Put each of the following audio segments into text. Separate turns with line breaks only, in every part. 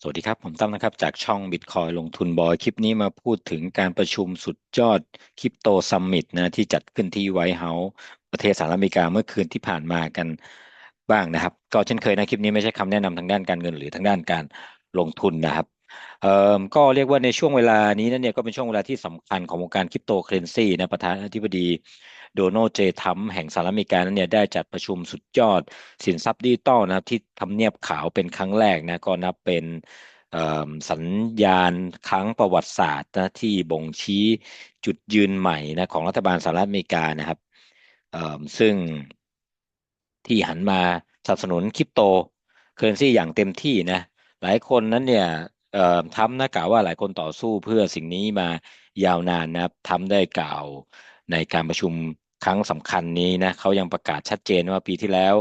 สวัสดีครับ ผมตั้มนะครับ จากช่อง Bitcoin ลงทุนบอย คลิปนี้มาพูดถึงการประชุมสุดยอดคริปโตซัมมิตนะที่จัดขึ้นที่ไวท์เฮาส์ประเทศสหรัฐอเมริกาเมื่อคืนที่ผ่านมากันบ้างนะครับ ก็เช่นเคยนะคลิปนี้ไม่ใช่คำแนะนำทางด้านการเงินหรือทางด้านการลงทุนนะครับเอ่อก็เรียกว่าในช่วงเวลานี้นั่นเนี่ยก็เป็นช่วงเวลาที่สำคัญของวงการคริปโตเคเรนซีนะประธานาธิบดี โดนัลด์เจทัมแห่งสหรัฐอเมริกานั้นเนี่ยได้จัดประชุมสุดยอด สินทรัพย์ดิจิตอลนะครับที่ทำเนียบขาวเป็นครั้งแรกนะก็นับเป็นสัญญาณครั้งประวัติศาสตร์นะที่บ่งชี้จุดยืนใหม่นะของรัฐบาลสหรัฐอเมริกานะครับซึ่งที่หันมาสนับสนุนคริปโตเคอเรนซีอย่างเต็มที่นะหลายคนนั้นเนี่ยทำนะกล่าวว่าหลายคนต่อสู้เพื่อสิ่งนี้มายาวนานนะครับทำได้กล่าวในการประชุม ครั้งสำคัญนี้นะเขายังประกาศชัดเจนว่าปีที่แล้ว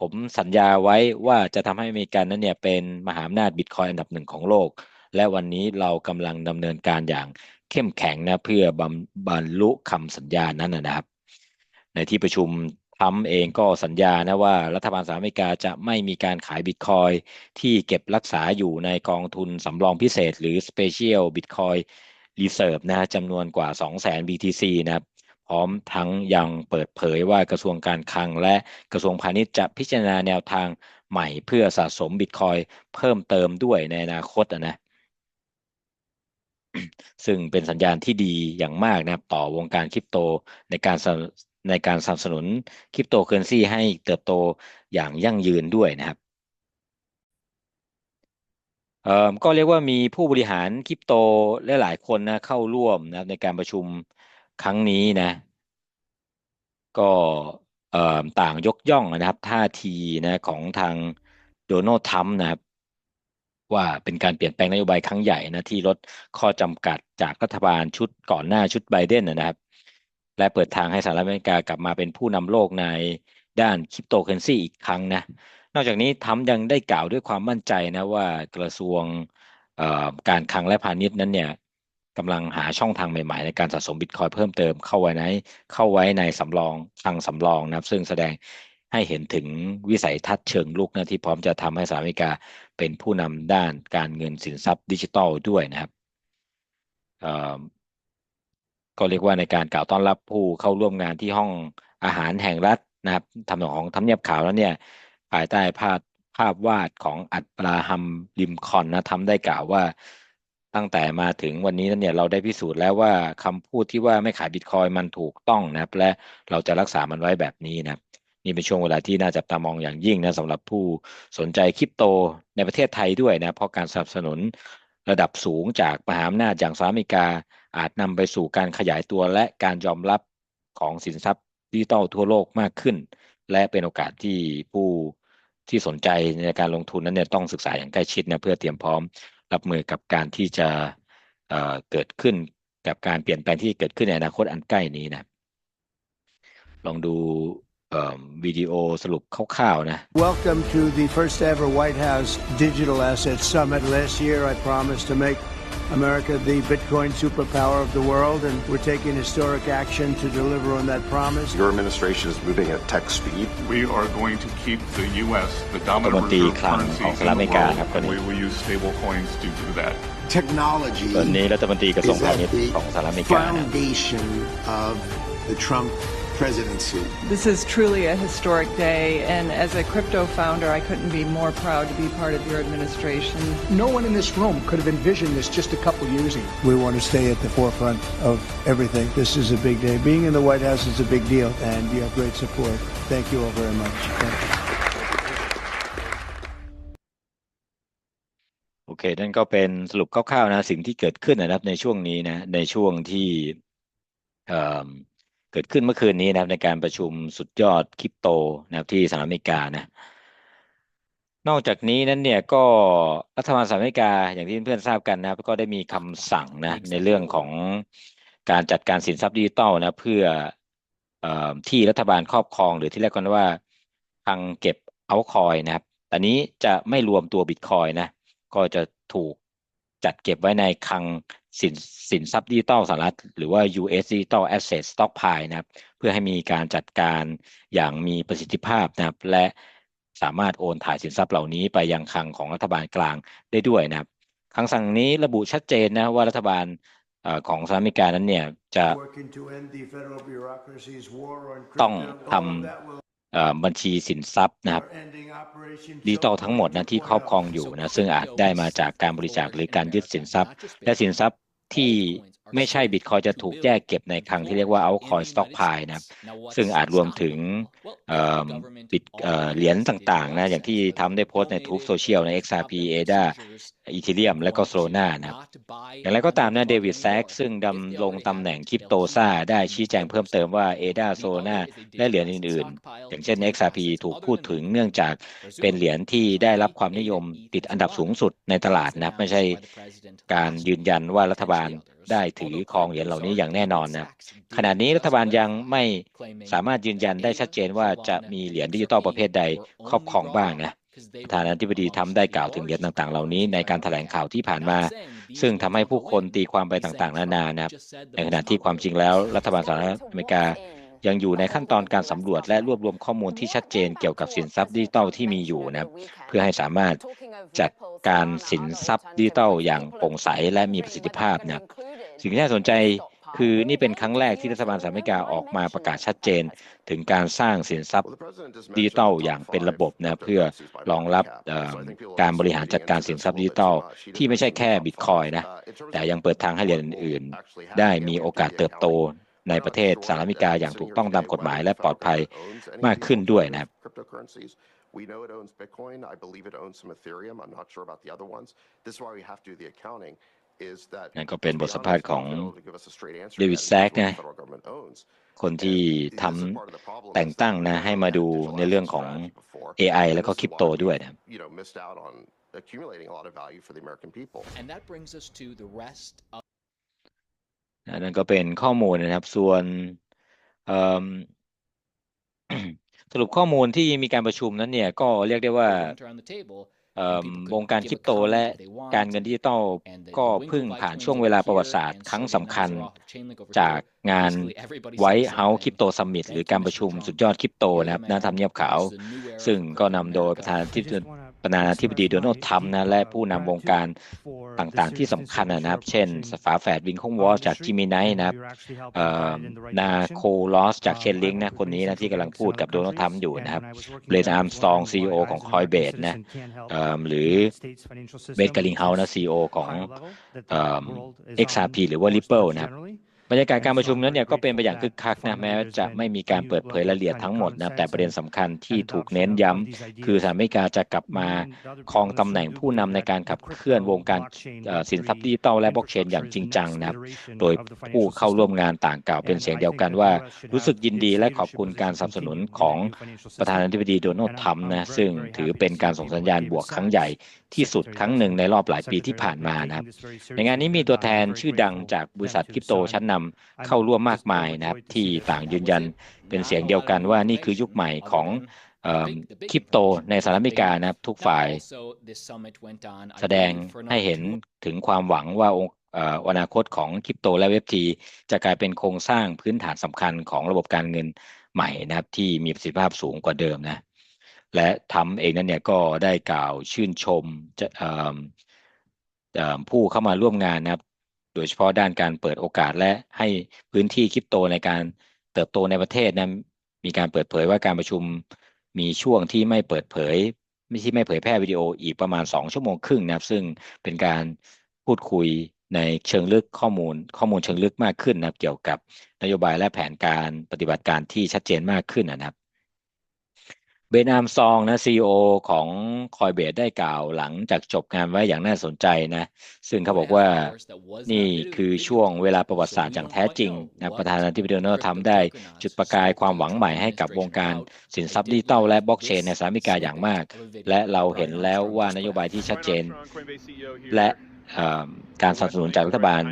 ผมสัญญาไว้ว่าจะทำให้อเมริกันนั้นเนี่ยเป็นมหาอำนาจบิตคอยอันดับหนึ่งของโลก และวันนี้เรากำลังดำเนินการอย่างเข้มแข็งนะเพื่อบรรลุคำสัญญานั้นนะครับ ในที่ประชุมทรัมป์เองก็สัญญานะว่ารัฐบาลสหรัฐอเมริกาจะไม่มีการขายบิตคอยที่เก็บรักษาอยู่ในกองทุนสำรองพิเศษ หรือ Special Bitcoin Reserve นะจำนวนกว่า 200,000 BTC นะครับ พร้อมทั้งยังเปิดเผยว่ากระทรวงการคลังและกระทรวงพาณิชย์จะพิจารณาแนวทางใหม่เพื่อสะสมบิตคอยเพิ่มเติมด้วยในอนาคตนะซึ่งเป็นสัญญาณที่ดีอย่างมากนะครับต่อวงการคริปโตในการในการสนับสนุนคริปโตเคอเรนซีให้เติบโตอย่างยั่งยืนด้วยนะครับเอ่อก็เรียกว่ามีผู้บริหารคริปโตลหลายคนนะเข้าร่วมนะในการประชุม ครั้งนี้นะ ก็ต่างยกย่องนะครับท่าทีนะของทางโดนัลด์ทรัมป์นะครับว่าเป็นการเปลี่ยนแปลงนโยบายครั้งใหญ่นะที่ลดข้อจำกัดจากรัฐบาลชุดก่อนหน้าชุดไบเดนนะครับ และเปิดทางให้สหรัฐอเมริกากลับมาเป็นผู้นำโลกในด้านคริปโตเคอเรนซีอีกครั้งนะ นอกจากนี้ทรัมป์ยังได้กล่าวด้วยความมั่นใจนะว่ากระทรวงการคลังและพาณิชย์นั้นเนี่ย กำลังหาช่องทางใหม่ ๆ ในการสะสมบิตคอยเพิ่มเติมเข้าไว้ในเข้าไว้ในสำรองทางสำรองนะครับ ซึ่งแสดงให้เห็นถึงวิสัยทัศน์เชิงลุกนะที่พร้อมจะทำให้สหรัฐอเมริกาเป็นผู้นำด้านการเงินสินทรัพย์ดิจิทัลด้วยนะครับก็เรียกว่าในการกล่าวต้อนรับผู้เข้าร่วมงานที่ห้องอาหารแห่งรัฐนะครับทำของทำเนียบขาวแล้วเนี่ยภายใต้ภาพภาพวาดของอับราฮัมลิมคอนนะทำได้กล่าวว่า ตั้งแต่มาถึงวันนี้นั้นเนี่ยเราได้พิสูจน์แล้วว่าคำพูดที่ว่าไม่ขายบิตคอยมันถูกต้องนะครับ และเราจะรักษามันไว้แบบนี้นะนี่เป็นช่วงเวลาที่น่าจับตามองอย่างยิ่งนะสำหรับผู้สนใจคริปโตในประเทศไทยด้วยนะเพราะการสนับสนุนระดับสูงจากมหาอำนาจอย่างสหรัฐอเมริกา อาจนำไปสู่การขยายตัวและการยอมรับของสินทรัพย์ดิจิตอลทั่วโลกมากขึ้น และเป็นโอกาสที่ผู้ที่สนใจในการลงทุนนั้นเนี่ยต้องศึกษาอย่างใกล้ชิดนะเพื่อเตรียมพร้อม รับมือกับการที่จะเกิดขึ้นกับการเปลี่ยนแปลงที่เกิดขึ้นในอนาคตอันใกล้นี้นะ ลองดูวิดีโอสรุปคร่าวๆนะ
Welcome to the first ever White House Digital Asset Summit. Last year I promised to make America the Bitcoin superpower of the world, and we're taking historic action to deliver on that promise.
Your administration is moving at tech speed.
We are going to keep the U.S. the dominant reserve currency in the world, and we will use stable coins to do that.
Technology is at the foundation of the Trump presidency.
This is truly a historic day, and as a crypto founder, I couldn't be more proud to be part of your administration.
No one in this room could have envisioned this just a couple years ago.
We want to stay at the forefront of everything. This is a big day. Being in the White House is a big deal, and you have great support. Thank you all very much.
โอเค นั่นก็เป็นสรุปคร่าวๆนะสิ่งที่เกิดขึ้นนะครับในช่วงนี้นะในช่วงที่ เกิดขึ้นเมื่อคืนนี้นะครับในการประชุมสุดยอดคริปโตนะครับที่สหรัฐอเมริกานะนอกจากนี้นั้นเนี่ยก็รัฐบาลสหรัฐอเมริกาอย่างที่เพื่อนทราบกันนะครับก็ได้มีคำสั่งนะในเรื่องของการจัดการสินทรัพย์ดิจิตอลนะเพื่ออที่รัฐบาลครอบครองหรือที่เรียกกันว่าทางเก็บเอาคอยนะครับแต่นี้จะไม่รวมตัวบิตคอยนะก็จะถูกจัดเก็บไว้ในคลัง สินสินทรัพย์ดิจิตอลสหรัฐหรือว่า US Digital Asset Stockpile นะครับเพื่อให้มีการจัดการอย่างมีประสิทธิภาพนะครับ และสามารถโอนถ่ายสินทรัพย์เหล่านี้ไปยังคลังของรัฐบาลกลางได้ด้วยนะครับคำสั่งนี้ระบุชัดเจนนะว่ารัฐบาลของสหรัฐอเมริกานั้นเนี่ยจะต้องทำบัญชีสินทรัพย์นะครับดิจิตอลทั้งหมดนะที่ครอบครองอยู่นะซึ่งอาจได้มาจากการบริจาคหรือการยึดสินทรัพย์ และสินทรัพย์ ที่ ไม่ใช่บิตคอยจะถูกแยกเก็บในคลังที่เรียกว่า altcoin stockpile นะครับ ซึ่งอาจรวมถึงบิตเหรียญต่างๆนะอย่างที่ทำได้โพสต์ในทูบโซเชียลใน XRP ADA อีเทเรียมและก็โซลานะครับอย่างไรก็ตามนะเดวิดแซกซึ่งดำรงตำแหน่งคริปโตซ่าได้ชี้แจงเพิ่มเติมว่า ADA โซลาและเหรียญอื่นๆ อย่างเช่น XRP ถูกพูดถึงเนื่องจากเป็นเหรียญที่ได้รับความนิยมติดอันดับสูงสุดในตลาดนะไม่ใช่การยืนยันว่ารัฐบาล ได้ถือครองเหรียญเหล่านี้อย่างแน่นอนนะขณะนี้รัฐบาลยังไม่สามารถยืนยันได้ชัดเจนว่าจะมีเหรียญดิจิตอลประเภทใดครอบครองบ้างนะประธานาธิบดีทำได้กล่าวถึงเหรียญต่างๆ เหล่านี้ในการแถลงข่าวที่ผ่านมา ซึ่งทำให้ผู้คนตีความไปต่างๆ นานานะครับในขณะที่ความจริงแล้ว รัฐบาลสหรัฐอเมริกายังอยู่ในขั้นตอนการสำรวจและรวบรวมข้อมูลที่ชัดเจนเกี่ยวกับสินทรัพย์ดิจิตอลที่มีอยู่นะครับเพื่อให้สามารถจัดการสินทรัพย์ดิจิตอลอย่างโปร่งใสและมีประสิทธิภาพนะครับ สิ่งที่น่าสนใจคือนี่เป็นครั้งแรกที่รัฐบาลสหรัฐอเมริกาออกมาประกาศชัดเจน ถึงการสร้างสินทรัพย์ดิจิทัลอย่างเป็นระบบนะเพื่อรองรับการบริหารจัดการสินทรัพย์ดิจิทัลที่ไม่ใช่แค่บิตคอยนะแต่ยังเปิดทางให้เหรียญอื่นๆได้มีโอกาสเติบโตในประเทศสหรัฐอเมริกาอย่างถูกต้องตามกฎหมายและปลอดภัยมากขึ้นด้วยนะครับ
We know it owns Bitcoin. I believe it owns some Ethereum. I'm not sure about the other ones. This is why we have to do the accounting. Is that
นั่นก็เป็นบทสัมภาษณ์ของ
to give us a straight answer
เดวิด
yet.
แซก
It's what
นะ
the federal government owns.
คนที่ท
And this is part of the ำ problem
แต่ง
is
ตั้ง
that
นะ
we
ให้
haven't
มา
had
ดู
digital
ในเรื่อง
asset
ของ
strategy before.
AI
And
แล้วก็
this
ค
is
ริป
why
โต
we've,
ด้วยนะ
You know, missed out on accumulating a lot of value for the American people.
And that brings us to the rest of
นั่นก็เป็นข้อมูลนะครับ ส่วนเอิ่มสรุปข้อมูลที่มีการประชุมนั้นเนี่ย ก็เรียกได้ว่า
to around the table
เอิ่ม
people could
วงการ
give
คริ
a
ปโต
comment
และ
if they want
การเงินดิจิตอล
and the,
ก็
the
เพิ่ง
Winklevi
ผ่าน
twins
ช่วง
over
เวลา
here
ประวัติศาสตร์
and
ครั้ง
Sullivan
สำคัญ
Nazarov of Chainlink over
จาก
here.
งาน
Basically, everybody said
White
the same
House
thing.
Crypto Summit หรือ
Thank
การ
you,
ประชุม
Mr.
สุด
Trump.
ยอดคริปโต
Wait a
นะครับณ
minute.
ทำเนียบขาว
This is a new era
ซึ่ง
for
ก็
crypto
นำโดย
America.
ประธานาธิบ ประธานาธิบดีโดนัลด์ทรัมป์นะและผู้นำวงการต่างๆที่สำคัญนะครับ เช่นฝาแฝดวินคงวอลจากจิมิไนนะครับนาโคลอสจากเชนลิงนะคนนี้นะที่กำลังพูดกับโดนัลด์ทรัมป์อยู่นะครับเบรนอาร์มสตองซีอของคอยเบสนะหรือเบสกาลิงเฮานะซีอของเอ่อ XRP หรือว่า Ripple นะครับ บรรยากาศการประชุมนั้นเนี่ยก็เป็นไปอย่างคึกคักนะแม้จะไม่มีการเปิดเผยรายละเอียดทั้งหมดนะแต่ประเด็นสำคัญที่ถูกเน้นย้ำคือสหรัฐอเมริกาจะกลับมาครองตำแหน่งผู้นำในการขับเคลื่อนวงการสินทรัพย์ดิจิตอลและบล็อกเชนอย่างจริงจังนะครับโดยผู้เข้าร่วมงานต่างกล่าวเป็นเสียงเดียวกันว่า รู้สึกยินดีและขอบคุณการสนับสนุนของประธานาธิบดีโดนัลด์ทรัมป์นะซึ่งถือเป็นการส่งสัญญาณบวกครั้งใหญ่ที่สุดครั้งหนึ่งในรอบหลายปีที่ผ่านมานะครับ ในงานนี้มีตัวแทนชื่อดังจากบริษัทคริปโตชั้นนำเข้าร่วมมากมายนะครับ ที่ต่างยืนยันเป็นเสียงเดียวกันว่านี่คือยุคใหม่ของเอ่อคริปโตในสหรัฐอเมริกานะครับทุกฝ่าย
Also, this summit went on, I
แสดง
believe, for
ให้
another
เห็น
two
ถึงความหวังว่าองค์เอ่ออนาคตของคริปโตและเว็บทีจะกลายเป็นโครงสร้างพื้นฐานสำคัญของระบบการเงินใหม่นะครับ ที่มีประสิทธิภาพสูงกว่าเดิมนะ และทำเองนั้นเนี่ยก็ได้กล่าวชื่นชมผู้เข้ามาร่วมงานนะครับ โดยเฉพาะด้านการเปิดโอกาสและให้พื้นที่คริปโตในการเติบโตในประเทศนะมีการเปิดเผยว่าการประชุมมีช่วงที่ไม่เปิดเผย ไม่ที่ไม่เผยแพร่วิดีโออีกประมาณ 2 ชั่วโมงครึ่งนะครับ ซึ่งเป็นการพูดคุยในเชิงลึกข้อมูล ข้อมูลเชิงลึกมากขึ้นนะครับ เกี่ยวกับนโยบายและแผนการปฏิบัติการที่ชัดเจนมากขึ้นนะครับ เบนอาร์มซองนะซีอของคอยเบสได้กล่าวหลังจากจบงานไว้อย่างน่าสนใจนะ ซึ่งเขาบอกว่านี่คือช่วงเวลาประวัติศาสตร์อย่างแท้จริงนะประธานาธิบดีโดนัลด์ทรัมป์ได้จุดประกายความหวังใหม่ให้กับวงการสินทรัพย์ดิจิทัลและบล็อกเชนในสหรัฐอเมริกาอย่างมาก และเราเห็นแล้วว่านโยบายที่ชัดเจน และ การสนับสนุนจากรัฐบาล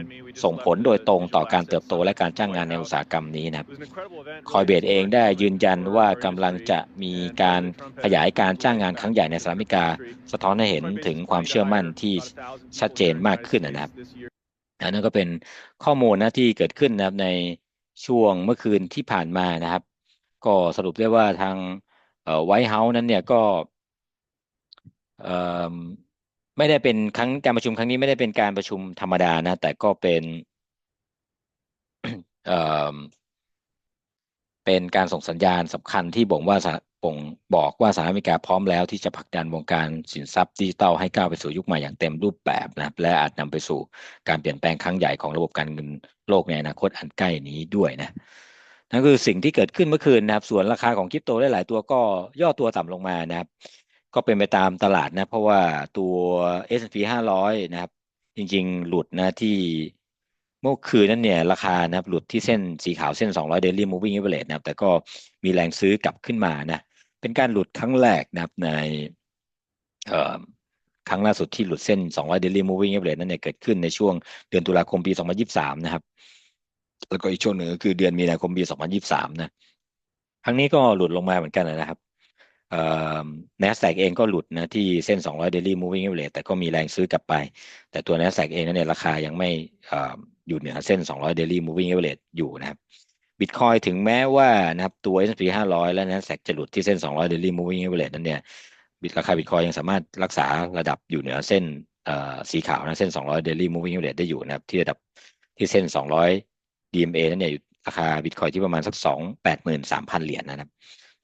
ส่งผลโดยตรงต่อการเติบโตและการจ้างงานในอุตสาหกรรมนี้นะครับคอยเบสเองได้ยืนยันว่ากำลังจะมีการขยายการจ้างงานครั้งใหญ่ในสหรัฐอเมริกา สะท้อนให้เห็นถึงความเชื่อมั่นที่ชัดเจนมากขึ้นนะครับอันนั้นก็เป็นข้อมูลนะที่เกิดขึ้นนะครับในช่วงเมื่อคืนที่ผ่านมานะครับ ก็สรุปได้ว่าทางไวท์เฮาส์นั้นเนี่ยก็ ไม่ได้เป็นครั้งการประชุมครั้งนี้ไม่ได้เป็นการประชุมธรรมดานะ แต่ก็เป็นเอ่อเป็นการส่งสัญญาณสำคัญที่บ่งว่าสหบ่งบอกว่าสหรัฐอเมริกาพร้อมแล้วที่จะผลักดันวงการสินทรัพย์ดิจิทัลให้ก้าวไปสู่ยุคใหม่อย่างเต็มรูปแบบนะและอาจนำไปสู่การเปลี่ยนแปลงครั้งใหญ่ของระบบการเงินโลกในอนาคตอันใกล้นี้ด้วยนะนั่นคือสิ่งที่เกิดขึ้นเมื่อคืนนะครับ ส่วนราคาของคริปโตหลายๆตัวก็ย่อตัวต่ำลงมานะครับ ก็เป็นไปตามตลาดนะ เพราะว่าตัว S&P 500 นะครับ จริงๆ หลุดนะที่เมื่อคืนนั้นเนี่ย ราคานะครับหลุดที่เส้นสีขาวเส้น 200 daily moving average นะครับ แต่ก็มีแรงซื้อกลับขึ้นมานะ เป็นการหลุดครั้งแรกนะครับในครั้งล่าสุดที่หลุดเส้น 200 daily moving average นั้นเนี่ยเกิดขึ้นในช่วงเดือนตุลาคมปี 2023 นะครับ แล้วก็อีกช่วงหนึ่งก็คือเดือนมีนาคมปี 2023 นะ ครั้งนี้ก็หลุดลงมาเหมือนกันนะครับ เอ่อ NASDAQ เองก็หลุดนะที่เส้น 200 daily moving average แต่ก็มีแรงซื้อกลับไป แต่ตัว NASDAQ เองนั้นเนี่ยราคายังไม่อยู่เหนือเส้น 200 daily moving average อยู่นะครับ Bitcoin ถึงแม้ว่านะครับตัว S&P 500 และ NASDAQ จะหลุดที่เส้น 200 daily moving average นั้นเนี่ยบิตราคา Bitcoin ยังสามารถรักษาระดับอยู่เหนือเส้นสีขาวนะเส้น 200 daily moving average ได้อยู่นะครับที่ระดับที่เส้น 200 DMA นั้นเนี่ยอยู่ราคา Bitcoin ที่ประมาณสัก 2 83,000 เหรียญนะครับ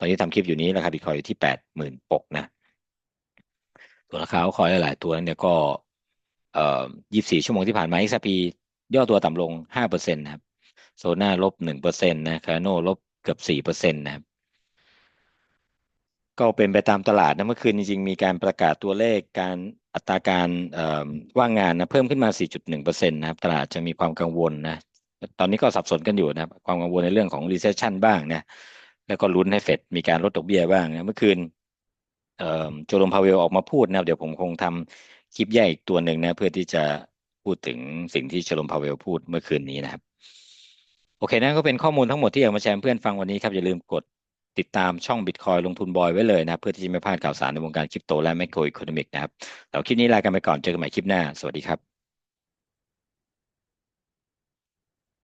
อนนี้ทำคลิปอยู่นี้ราคา Bitcoin อยู่ที่80,000ปกนะ ตัวราคาคอยหลายตัวนั้นเนี่ยก็เอ่อ24ชั่วโมงที่ผ่านมา XRP ย่อตัวต่ำลง5%นะครับโซน่าลบ1%นต์นะคาโนลบเกือบ4%นะครับก็เป็นไปตามตลาดนะเมื่อคืนจริงๆ มีการประกาศตัวเลขการอัตราการว่างงานนะเพิ่มขึ้นมา 4.1%นะครับตลาดจะมีความกังวลนะตอนนี้ก็สับสนกันอยู่นะครับความกังวลในเรื่องของ recession บ้างนะ แล้วก็ลุ้นให้เฟดมีการลดดอกเบี้ยบ้างนะเมื่อคืนโจลมพาเวลออกมาพูดนะเดี๋ยวผมคงทำคลิปแยกอีกตัวหนึ่งนะ เพื่อที่จะพูดถึงสิ่งที่โจลมพาเวลพูดเมื่อคืนนี้นะครับ โอเคนั่นก็เป็นข้อมูลทั้งหมดที่อยากมาแชร์เพื่อนฟังวันนี้ครับอย่าลืมกดติดตามช่อง Bitcoin ลงทุนบอยไว้เลยนะ เพื่อที่จะไม่พลาดข่าวสารในวงการคริปโตและแมคโครอีโคโนมิกนะครับแต่คลิปนี้ลากันไปก่อนเจอกันใหม่คลิปหน้า สวัสดีครับ